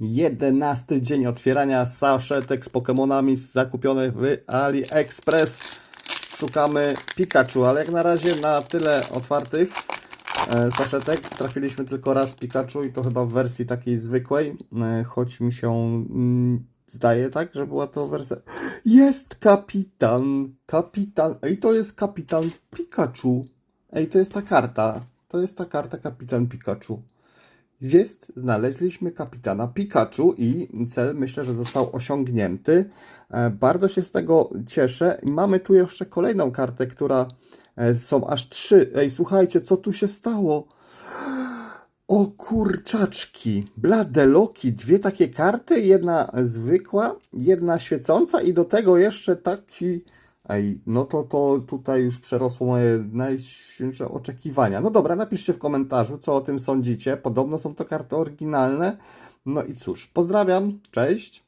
11 dzień otwierania saszetek z Pokemonami zakupionych w AliExpress. Szukamy Pikachu, ale jak na razie na tyle otwartych e, saszetek trafiliśmy tylko raz Pikachu i to chyba w wersji takiej zwykłej, e, choć mi się mm, zdaje tak, że była to wersja... Jest kapitan, kapitan, ej to jest kapitan Pikachu. Ej, to jest ta karta, to jest ta karta kapitan Pikachu. Jest, znaleźliśmy kapitana Pikachu i cel myślę, że został osiągnięty. E, Bardzo się z tego cieszę. Mamy tu jeszcze kolejną kartę, która e, są aż trzy. Ej, słuchajcie, co tu się stało? O kurczaczki, blade loki, dwie takie karty, jedna zwykła, jedna świecąca i do tego jeszcze taki, ej, no to to tutaj już przerosło moje najświętsze oczekiwania. No dobra, napiszcie w komentarzu, co o tym sądzicie, podobno są to karty oryginalne. No i cóż, pozdrawiam, cześć.